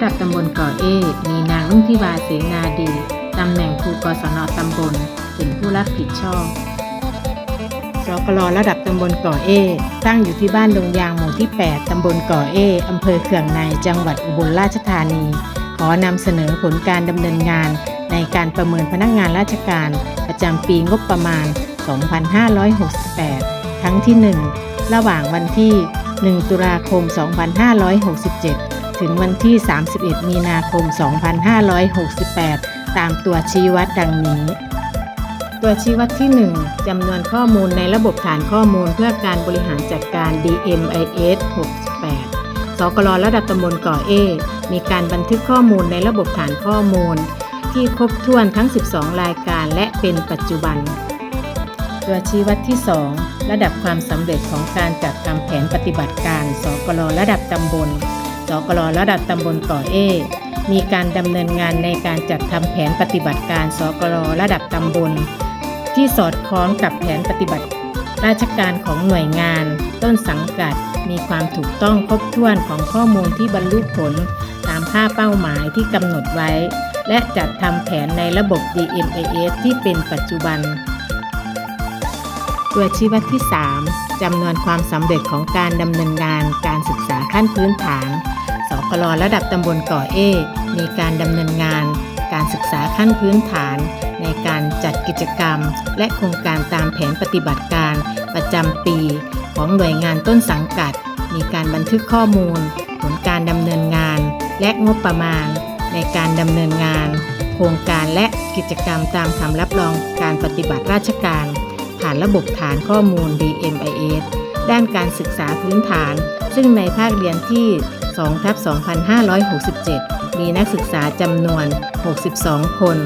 ระดับตำบลก่อเอ มีนางรุ่งทิวาเสนาดี ตำแหน่งครูกศนตำบล เป็นผู้รับผิดชอบสกลระดับตำบลก่อเอ ตั้งอยู่ที่บ้านดงยางหมู่ที่ 8 ตำบลก่อเอ อำเภอเขื่องใน จังหวัดอุบลราชธานี ขอนำเสนอผลการดำเนินงาน ในการประเมินพนักงานราชการ ประจำปีงบประมาณ 2568 ครั้งที่ 1 ระหว่างวันที่ 1 ตุลาคม 2567 ถึงวันที่ 31 มีนาคม 2568 ตามตัวชี้วัดดังนี้ ตัวชี้วัดที่ 1 จำนวนข้อมูลในระบบฐานข้อมูลเพื่อการบริหารจัดการ DMIS 68 สกลระดับตำบลก่อเอ มีการบันทึกข้อมูลในระบบฐานข้อมูล ที่ครบถ้วนทั้ง 12 รายการและเป็นปัจจุบัน ตัวชี้วัดที่ 2 ระดับความสำเร็จของการจัดทำแผนปฏิบัติการ สกลระดับตำบล สกลระดับตำบลก่อเอ มีการดำเนินงานในการจัดทำแผนปฏิบัติการสกลระดับตำบล ที่สอดคล้องกับแผนปฏิบัติ ราชการของหน่วยงาน ต้นสังกัด มีความถูกต้องครบถ้วนของข้อมูลที่บรรลุผล ตามค่าเป้าหมายที่กำหนดไว้ และจัดทำแผนในระบบ DMAS ที่เป็นปัจจุบัน ตัวชี้วัดที่ 3จำนวนความสำเร็จของการดำเนินงานการศึกษาขั้นพื้นฐาน กลระดับตำบลก่อเอ มีการดำเนินงาน การศึกษาขั้นพื้นฐาน ในการจัดกิจกรรม และโครงการตามแผนปฏิบัติการ ประจำปี ของหน่วยงานต้นสังกัด มีการบันทึกข้อมูล ผลการดำเนินงาน และงบประมาณ ในการดำเนินงาน โครงการและกิจกรรมตามคำรับรองการปฏิบัติราชการ ผ่านระบบฐานข้อมูล DMIS ด้านการศึกษาพื้นฐาน ซึ่งในภาคเรียนที่ 2ทับ2567 มีนักศึกษาจำนวน 62 คน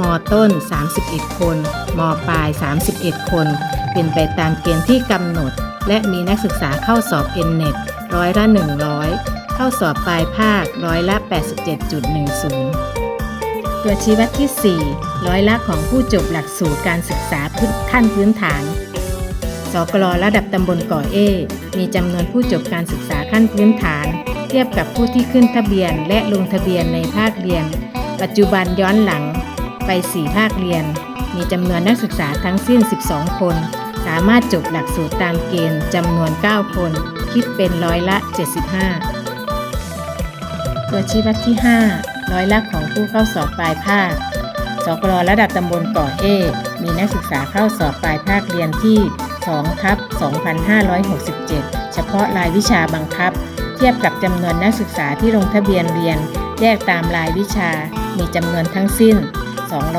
มต้น 31 คน มปลาย 31 คน เป็นไปตามเกณฑ์ที่กำหนด และมีนักศึกษาเข้าสอบ Nnet ร้อยละ 100 เข้าสอบปลายภาคร้อยละ 87.10 ตัวชี้วัดที่ 4 ร้อยละของผู้จบหลักสูตรการศึกษาพื้นขั้นพื้นฐานสกลระดับตำบลก่อเอ มีจำนวนผู้จบการศึกษาขั้นพื้นฐาน เทียบกับผู้ที่ขึ้นทะเบียนและลงทะเบียนในภาคเรียน ปัจจุบันย้อนหลังไป 4 ภาคเรียน มีจำนวนนักศึกษาทั้งสิ้น 12 คน สามารถจบหลักสูตรตามเกณฑ์จำนวน 9 คน คิดเป็นร้อยละ 75 ตัวชี้วัดที่ 5 ร้อยละของผู้เข้าสอบปลายภาคสกลระดับตำบลก่อเอ มีนักศึกษาเข้าสอบปลายภาคเรียนที่2ทับ 2567 เฉพาะรายวิชาบังคับ เทียบกับจำนวนนักศึกษาที่ลงทะเบียนเรียน แยกตามรายวิชา มีจำนวนทั้งสิ้น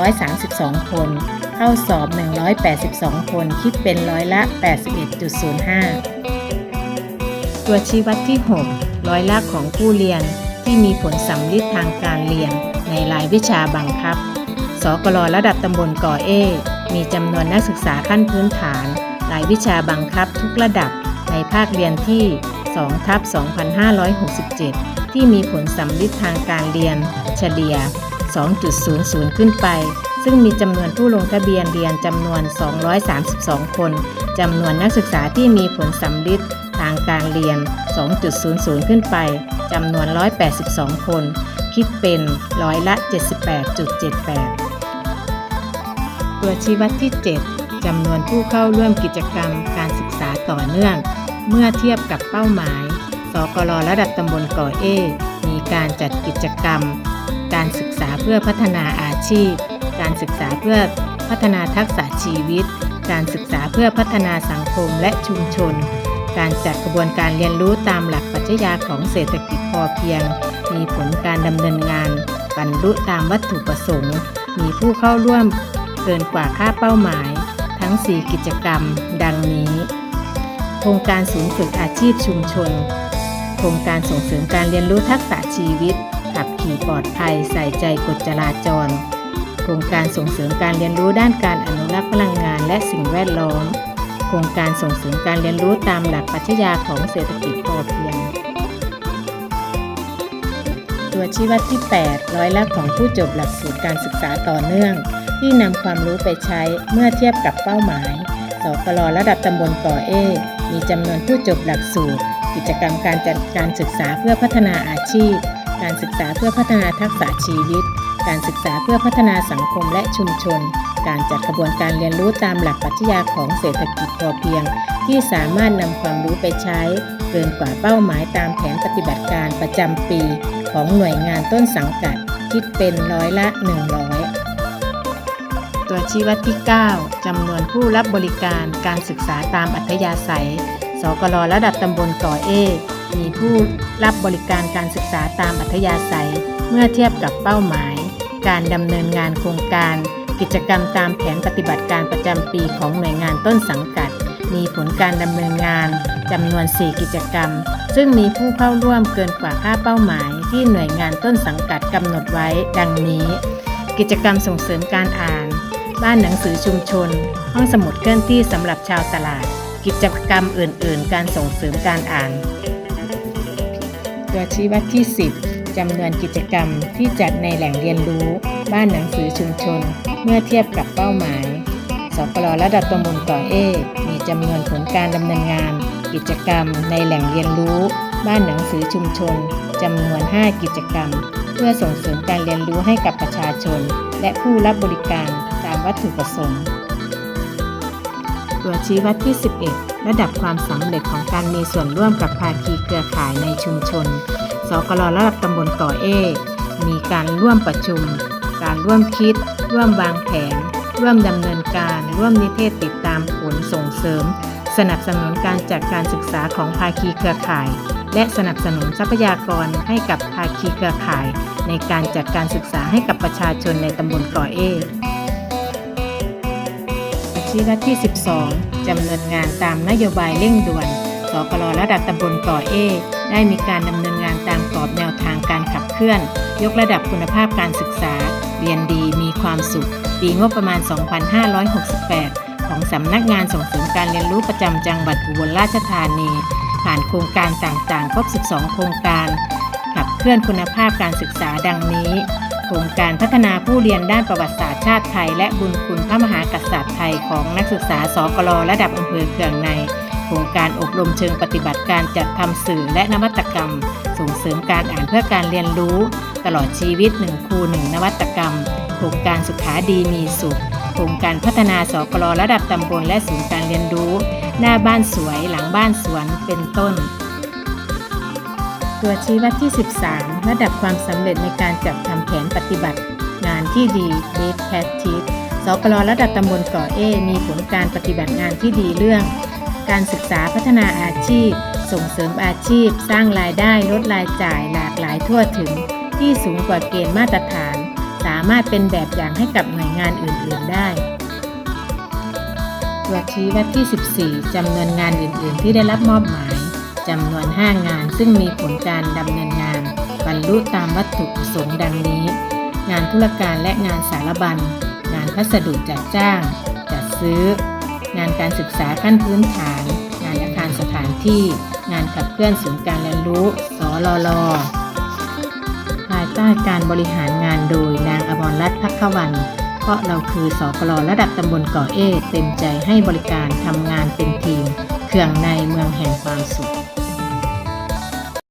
232 คน เข้าสอบ 182 คน คิดเป็นร้อยละ 81.05 ตัวชี้วัดที่ 6 ร้อยละของผู้เรียนที่มีผลสำลิดทางการเรียนในรายวิชาบังคับ สกลระดับตำบลก่อเอ มีจำนวนนักศึกษาขั้นพื้นฐาน รายวิชาบังคับทุกระดับในภาคเรียนที่ 2ทับ2567 ที่มีผลสำลิดทางการเรียน เฉลี่ย 2.00 ขึ้นไป ซึ่งมีจำนวนผู้ลงทะเบียนเรียนจำนวน 232 คนจำนวนนักศึกษาที่มีผลสำลิดทางการเรียน 2.00 ขึ้นไปจำนวน 182 คน คิดเป็นร้อยละ 78.78 ตัวชี้วัดที่ 7จำนวนผู้เข้าร่วมกิจกรรมการศึกษาต่อเนื่อง เมื่อเทียบกับเป้าหมาย สกลระดับตำบลก่อเอ มีการจัดกิจกรรม การศึกษาเพื่อพัฒนาอาชีพ การศึกษาเพื่อพัฒนาทักษะชีวิต การศึกษาเพื่อพัฒนาสังคมและชุมชน การจัดกระบวนการเรียนรู้ตามหลักปรัชญาของเศรษฐกิจพอเพียง มีผลการดำเนินงาน บรรลุตามวัตถุประสงค์ มีผู้เข้าร่วมเกินกว่าค่าเป้าหมาย ทั้ง 4 กิจกรรม ดังนี้ ครงการศูนย์ฝึกอาชีพชุมชน โครงการส่งเสริมการเรียนรู้ทักษะชีวิต ขับขี่ปลอดภัย ใส่ใจกฎจราจร โครงการส่งเสริมการเรียนรู้ด้านการอนุรักษ์พลังงานและสิ่งแวดล้อม โครงการส่งเสริมการเรียนรู้ตามหลักปรัชญาของเศรษฐกิจพอเพียง ตัวชี้วัดที่ 8 ร้อยละของผู้จบหลักสูตรการศึกษาต่อเนื่อง ที่นำความรู้ไปใช้เมื่อเทียบกับเป้าหมาย สกลระดับตำบลก่อเอ มีจำนวนผู้จบหลักสูตร กิจกรรมการจัดการศึกษาเพื่อพัฒนาอาชีพ การศึกษาเพื่อพัฒนาทักษะชีวิต การศึกษาเพื่อพัฒนาสังคมและชุมชน การจัดกระบวนการเรียนรู้ตามหลักปรัชญาของเศรษฐกิจพอเพียง ที่สามารถนำความรู้ไปใช้ เกินกว่าเป้าหมายตามแผนปฏิบัติการประจำปี ของหน่วยงานต้นสังกัด คิดเป็นร้อยละ 100 ตัวชี้วัดที่ 9 จำนวนผู้รับบริการการศึกษาตามอัธยาศัย สกลระดับตำบลก่อเอ มีผู้รับบริการการศึกษาตามอัธยาศัย เมื่อเทียบกับเป้าหมาย การดำเนินงานโครงการ กิจกรรมตามแผนปฏิบัติการประจำปีของหน่วยงานต้นสังกัด มีผลการดำเนินงานจำนวน 4 กิจกรรม ซึ่งมีผู้เข้าร่วมเกินกว่าค่าเป้าหมาย ที่หน่วยงานต้นสังกัดกำหนดไว้ ดังนี้ กิจกรรมส่งเสริมการอ่าน บ้านหนังสือชุมชน ห้องสมุดเคลื่อนที่สำหรับชาวตลาด กิจกรรมอื่น ๆ การส่งเสริมการอ่าน ตัวชี้วัดที่ 10จำนวนกิจกรรมที่จัดในแหล่งเรียนรู้ บ้านหนังสือชุมชน เมื่อเทียบกับเป้าหมายสกลระดับตำบลก่อเอมีจำนวนผลการดำเนินงาน กิจกรรมในแหล่งเรียนรู้ บ้านหนังสือชุมชนจำนวน 5 กิจกรรม เพื่อส่งเสริมการเรียนรู้ให้กับประชาชน และผู้รับบริการ วัตถุประสงค์ ตัวชี้วัดที่ 11 ระดับความสำเร็จของการมีส่วนร่วมกับภาคีเครือข่ายในชุมชน สกลระดับตำบลก่อเอ มีการร่วมประชุม การร่วมคิด ร่วมวางแผน ร่วมดำเนินการ ร่วมนิเทศติดตามผลส่งเสริม สนับสนุนการจัดการศึกษาของภาคีเครือข่ายและสนับสนุนทรัพยากรให้กับภาคีเครือข่าย ในการจัดการศึกษาให้กับประชาชนในตำบลก่อเอ อาชีพที่ 12 จำเนินงานตามนโยบายเร่งด่วน สกลระดับตำบลก่อเอ ได้มีการดำเนินงานตามกรอบแนวทางการขับเคลื่อน ยกระดับคุณภาพการศึกษา เรียนดีมีความสุข ปีงบประมาณ 2568 ของสำนักงานส่งเสริมการเรียนรู้ประจำจังหวัดอุบลราชธานี ผ่านโครงการต่างๆ ครบ 12 โครงการ ขับเคลื่อนคุณภาพการศึกษาดังนี้ โครงการพัฒนาผู้เรียนด้านประวัติศาสตร์ชาติไทย และบุญคุณพระมหากษัตริย์ไทยของนักศึกษาสกลระดับอำเภอเคืองในโครงการอบรมเชิงปฏิบัติการจัดทำสื่อและนวัตกรรม ส่งเสริมการอ่านเพื่อการเรียนรู้ ตลอดชีวิตหนึ่งครูหนึ่งนวัตกรรม โครงการสุขาดีมีสุข โครงการพัฒนาสกลระดับตำบลและศูนย์การเรียนรู้ หน้าบ้านสวยหลังบ้านสวนเป็นต้น ตัวชี้วัดที่ 13 ระดับความสำเร็จในการจัดทำแผนปฏิบัติ งานที่ดี Best Practice สกลระดับตำบลก่อเอ มีผลการปฏิบัติงานที่ดีเรื่อง การศึกษาพัฒนาอาชีพ ส่งเสริมอาชีพ สร้างรายได้ลดรายจ่ายหลากหลายทั่วถึง ที่สูงกว่าเกณฑ์มาตรฐาน สามารถเป็นแบบอย่างให้กับหน่วยงานอื่น ๆ ได้ตัวชี้วัดที่ 14จำนวนงานอื่น ๆ ที่ได้รับมอบหมาย จำนวน 5 งาน ซึ่งมีผลการดำเนินงาน บรรลุตามวัตถุประสงค์ดังนี้ งานธุรการและงานสารบัญ งานพัสดุจัดจ้าง จัดซื้อ งานการศึกษาขั้นพื้นฐาน งานอาคารสถานที่ งานขับเคลื่อนศูนย์การเรียนรู้ สลลภายใต้การบริหารงานโดยนางอมรรัตน์พักขวันเพราะเราคือสกลระดับตำบลก่อเอเต็มใจให้บริการทำงานเป็นทีม เครื่องในเมืองแห่งความสุข